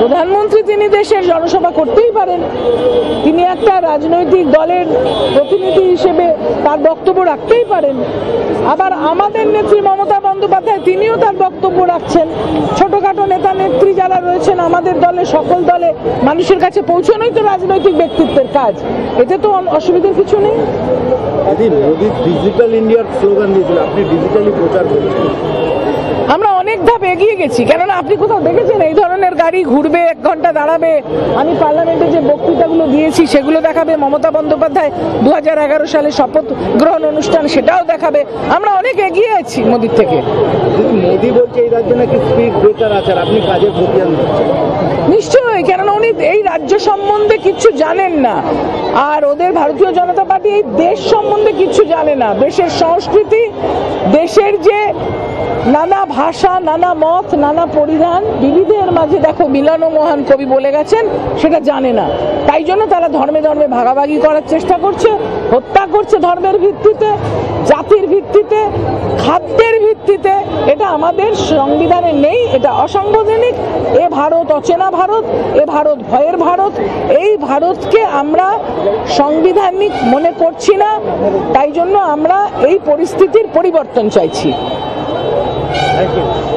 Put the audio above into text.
প্রধানমন্ত্রী তিনি দেশের জনসভা করতেই পারেন। তিনি একটা রাজনৈতিক দলের প্রতিনিধি হিসেবে তার বক্তব্য রাখতেই পারেন। আবার আমাদের নেত্রী মমতা বন্দ্যোপাধ্যায় তিনিও তার বক্তব্য রাখছেন। ছোটখাটো নেতা নেত্রী যারা রয়েছেন আমাদের দলে সকল দলে মানুষের কাছে পৌঁছানোই তো রাজনৈতিক ব্যক্তিত্বের কাজ। এতে তো অসুবিধার কিছু নেই। মোদী ডিজিটাল ইন্ডিয়ার স্লোগান দিয়েছিল আপনি ডিজিটালি প্রচার করেছেন আমরা এগিয়ে গেছি। কেননা আপনি কোথাও দেখেছেন এই ধরনের গাড়ি ঘুরবে এক ঘণ্টা দাঁড়াবে। আমি পার্লামেন্টে যে বক্তৃতাগুলো দিয়েছি সেগুলো দেখাবে। মমতা বন্দ্যোপাধ্যায় দু হাজার এগারো সালে শপথ গ্রহণ অনুষ্ঠান সেটাও দেখাবে। আমরা অনেক এগিয়ে আছি মোদির থেকে। মোদী বলছে এই রাজ্যে নাকি স্পিড ব্রেকার আছে আপনি কাজের খতিয়ান নিশ্চয়ই কেননা উনি এই রাজ্য সম্বন্ধে কিছু জানেন না। আর ওদের ভারতীয় জনতা পার্টি এই দেশ সম্বন্ধে কিছু জানে না। দেশের সংস্কৃতি দেশের যে নানা ভাষা, নানা মত, নানা পরিধান, বিবিধের মাঝে দেখো মিলন মহান কবি বলে গেছেন, সেটা জানে না। তাই জন্য তারা ধর্মে ধর্মে ভাগাভাগি করার চেষ্টা করছে, হত্যা করছে ধর্মের ভিত্তিতে, জাতির ভিত্তিতে, খাদ্যের ভিত্তিতে। এটা আমাদের সংবিধানে নেই, এটা অসাংবিধানিক। এ ভারত অচেনা ভারত, এ ভারত ভয়ের ভারত। এই ভারতকে আমরা সংবিধানিক মনে করছি না, তাই জন্য আমরা এই পরিস্থিতির পরিবর্তন চাইছি। Thank you.